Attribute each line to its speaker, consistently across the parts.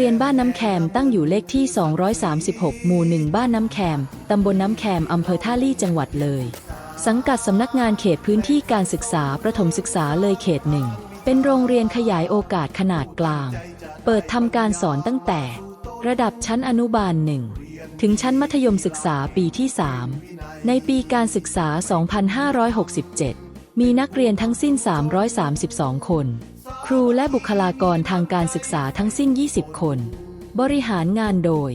Speaker 1: เรียนบ้านน้ำแคมตั้งอยู่เลขที่ 236 หมู่1บ้านน้ำแคมตำบลน้ำแคมอำเภอท่าลี่จังหวัดเลย สังกัดสำนักงานเขตพื้นที่การศึกษาประถมศึกษาเลยเขตหนึ่ง เป็นโรงเรียนขยายโอกาสขนาดกลาง เปิดทำการสอนตั้งแต่ ระดับชั้นอนุบาลหนึ่งถึงชั้นมัธยมศึกษาปีที่ 3 ในปีการศึกษา 2567 มีนักเรียนทั้งสิ้น 332 คน ครูและบุคลากรทางการศึกษาทั้งสิ้น 20 คน บริหารงานโดย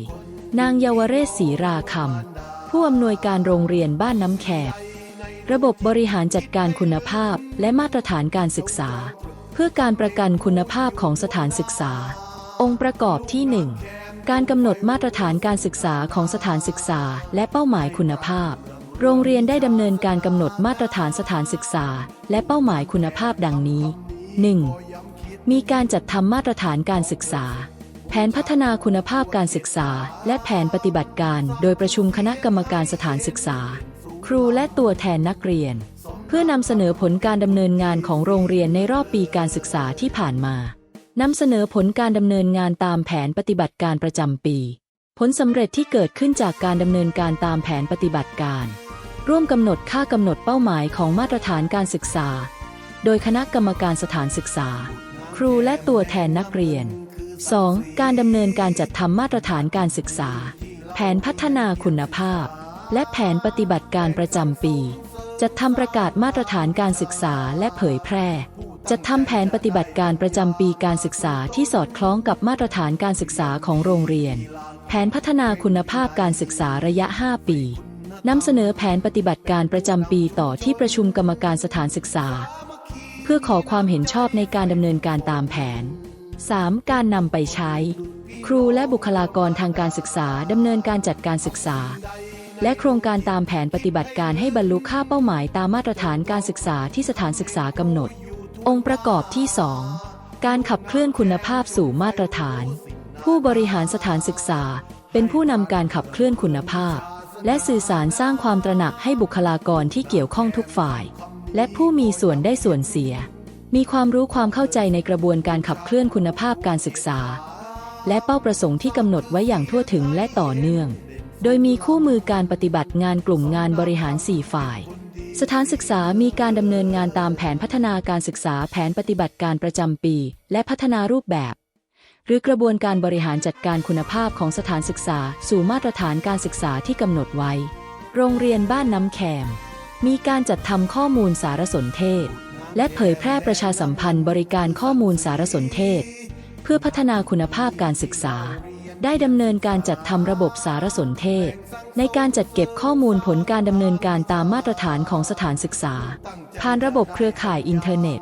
Speaker 1: นางเยาวเรศศรีราคำผู้อำนวยการโรงเรียนบ้านน้ำแคบระบบบริหารจัดการคุณภาพและมาตรฐานการศึกษา เพื่อการประกันคุณภาพของสถานศึกษา องค์ประกอบที่ 1 การกำหนดมาตรฐานการศึกษาของสถานศึกษาและเป้าหมายคุณภาพ โรงเรียนได้ดำเนินการกำหนดมาตรฐานสถานศึกษา และเป้าหมายคุณภาพดังนี้ 1. มีการจัดทำมาตรฐานการศึกษา แผนพัฒนาคุณภาพการศึกษา และแผนปฏิบัติการ โดยประชุมคณะกรรมการสถานศึกษา ครูและตัวแทนนักเรียน เพื่อนำเสนอผลการดำเนินงานของโรงเรียนในรอบปีการศึกษาที่ผ่านมานำเสนอผลการดำเนินงานตามแผนปฏิบัติการประจำปี ผลสำเร็จที่เกิดขึ้นจากการดำเนินการตามแผนปฏิบัติการ ร่วมกำหนดค่ากำหนดเป้าหมายของมาตรฐานการศึกษา โดยคณะกรรมการสถานศึกษา ครูและตัวแทนนักเรียน 2. การดำเนินการจัดทำมาตรฐานการศึกษา แผนพัฒนาคุณภาพ และแผนปฏิบัติการประจำปี จัดทำประกาศมาตรฐานการศึกษาและเผยแพร่ จัดทำแผนปฏิบัติการประจำปีการศึกษาที่สอดคล้องกับมาตรฐานการศึกษาของโรงเรียน แผนพัฒนาคุณภาพการศึกษาระยะ 5 ปีนำเสนอแผนปฏิบัติการประจำปีต่อที่ประชุมกรรมการสถานศึกษา เพื่อขอความเห็นชอบในการดำเนินการตามแผน 3. การนำไปใช้ ครูและบุคลากรทางการศึกษาดำเนินการจัดการศึกษา และโครงการตามแผนปฏิบัติการให้บรรลุค่าเป้าหมายตามมาตรฐานการศึกษาที่สถานศึกษากำหนด องค์ประกอบที่ 2 การขับเคลื่อนคุณภาพสู่มาตรฐาน ผู้บริหารสถานศึกษา เป็นผู้นำการขับเคลื่อนคุณภาพ และสื่อสารสร้างความตระหนักให้บุคลากรที่เกี่ยวข้องทุกฝ่าย และผู้มีส่วนได้ส่วนเสีย มีความรู้ความเข้าใจในกระบวนการขับเคลื่อนคุณภาพการศึกษา และเป้าประสงค์ที่กำหนดไว้อย่างทั่วถึงและต่อเนื่อง โดยมีคู่มือการปฏิบัติงานกลุ่มงานบริหาร 4 ฝ่าย สถานศึกษามีการดำเนินงานตามแผนพัฒนาการศึกษาแผนปฏิบัติการประจำปี และพัฒนารูปแบบ หรือกระบวนการบริหารจัดการคุณภาพของสถานศึกษา สู่มาตรฐานการศึกษาที่กำหนดไว้ โรงเรียนบ้านน้ำแคม มีการจัดทำข้อมูลสารสนเทศ และเผยแพร่ประชาสัมพันธ์บริการข้อมูลสารสนเทศ เพื่อพัฒนาคุณภาพการศึกษา ได้ดำเนินการจัดทำระบบสารสนเทศ ในการจัดเก็บข้อมูลผลการดำเนินการตามมาตรฐานของสถานศึกษา ผ่านระบบเครือข่ายอินเทอร์เน็ต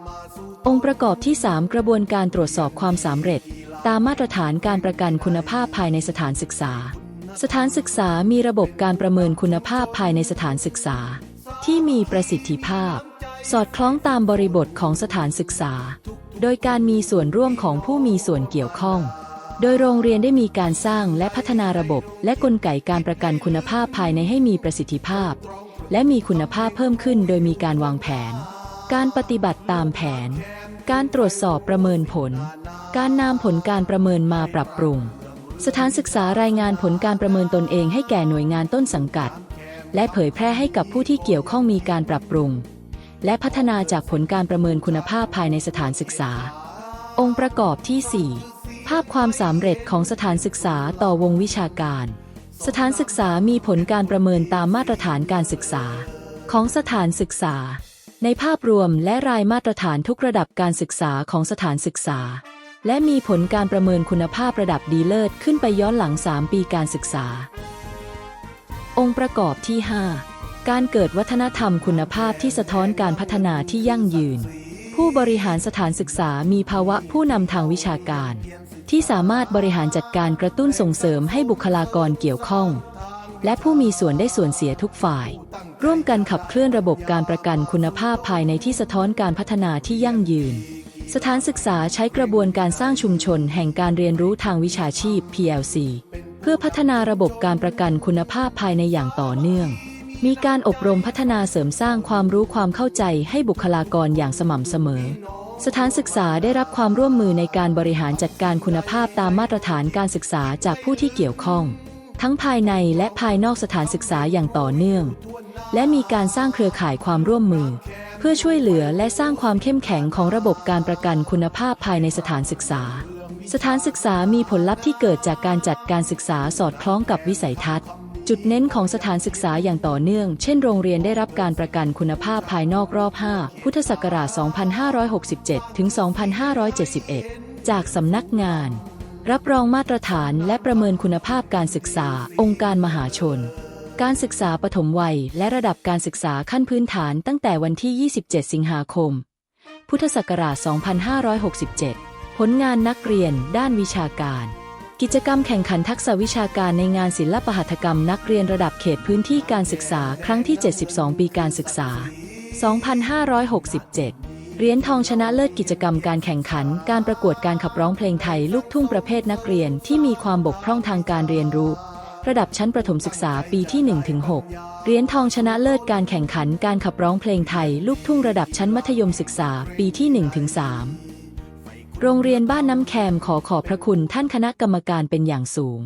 Speaker 1: องค์ประกอบที่ 3 กระบวนการตรวจสอบความสำเร็จ ตามมาตรฐานการประกันคุณภาพภายในสถานศึกษา สถานศึกษามีระบบการประเมินคุณภาพภายในสถานศึกษา ที่มีประสิทธิภาพ สอดคล้องตามบริบทของสถานศึกษา โดยการมีส่วนร่วมของผู้มีส่วนเกี่ยวข้อง โดยโรงเรียนได้มีการสร้างและพัฒนาระบบ และกลไกการประกันคุณภาพภายในให้มีประสิทธิภาพ และมีคุณภาพเพิ่มขึ้นโดยมีการวางแผน การปฏิบัติตามแผน การตรวจสอบประเมินผล การนำผลการประเมินมาปรับปรุง สถานศึกษารายงานผลการประเมินตนเองให้แก่หน่วยงานต้นสังกัด และเผยแพร่ให้กับผู้ที่เกี่ยวข้องมีการปรับปรุง และพัฒนาจากผลการประเมินคุณภาพภายในสถานศึกษา องค์ประกอบที่ 4 ภาพความสำเร็จของสถานศึกษาต่อวงวิชาการ สถานศึกษามีผลการประเมินตามมาตรฐานการศึกษา ของสถานศึกษา ในภาพรวมและรายมาตรฐานทุกระดับการศึกษาของสถานศึกษา และมีผลการประเมินคุณภาพระดับดีเลิศขึ้นไปย้อนหลัง 3 ปีการศึกษา องค์ประกอบที่ 5 การเกิดวัฒนธรรมคุณภาพที่สะท้อนการพัฒนาที่ยั่งยืน ผู้บริหารสถานศึกษามีภาวะผู้นำทางวิชาการ ที่สามารถบริหารจัดการกระตุ้นส่งเสริมให้บุคลากรเกี่ยวข้อง และผู้มีส่วนได้ส่วนเสียทุกฝ่าย ร่วมกันขับเคลื่อนระบบการประกันคุณภาพภายในที่สะท้อนการพัฒนาที่ยั่งยืน สถานศึกษาใช้กระบวนการสร้างชุมชนแห่งการเรียนรู้ทางวิชาชีพ PLC เพื่อพัฒนาระบบการประกันคุณภาพภายในอย่างต่อเนื่อง มีการอบรมพัฒนาเสริมสร้างความรู้ความเข้าใจให้บุคลากรอย่างสม่ำเสมอ สถานศึกษาได้รับความร่วมมือในการบริหารจัดการคุณภาพตามมาตรฐานการศึกษาจากผู้ที่เกี่ยวข้อง ทั้งภายในและภายนอกสถานศึกษาอย่างต่อเนื่อง และมีการสร้างเครือข่ายความร่วมมือ เพื่อช่วยเหลือและสร้างความเข้มแข็งของระบบการประกันคุณภาพภายในสถานศึกษา สถานศึกษามีผลลัพธ์ที่เกิดจากการจัดการศึกษาสอดคล้องกับวิสัยทัศน์ จุดเน้นของสถานศึกษาอย่างต่อเนื่อง เช่นโรงเรียนได้รับการประกันคุณภาพภายนอกรอบ 5 พุทธศักราช 2567 ถึง 2571 จากสำนักงาน รับรองมาตรฐานและประเมินคุณภาพการศึกษา องค์การมหาชน การศึกษาปฐมวัย และระดับการศึกษาขั้นพื้นฐานตั้งแต่วันที่ 27 สิงหาคม พุทธศักราช 2567 ผลงานนักเรียนด้านวิชาการ กิจกรรมแข่งขันทักษะวิชาการในงานศิลปหัตถกรรมนักเรียนระดับเขตพื้นที่การศึกษาครั้งที่ 72 ปีการศึกษา 2567 เหรียญทองชนะเลิศกิจกรรมการแข่งขัน การประกวดการขับร้องเพลงไทยลูกทุ่งประเภทนักเรียนที่มีความบกพร่องทางการเรียนรู้ ระดับชั้นประถมศึกษาปีที่ 1-6 เหรียญทองชนะเลิศการแข่งขัน การขับร้องเพลงไทยลูกทุ่งระดับชั้นมัธยมศึกษาปีที่ 1-3 โรงเรียนบ้านน้ำแคมขอขอบพระคุณท่านคณะกรรมการเป็นอย่างสูง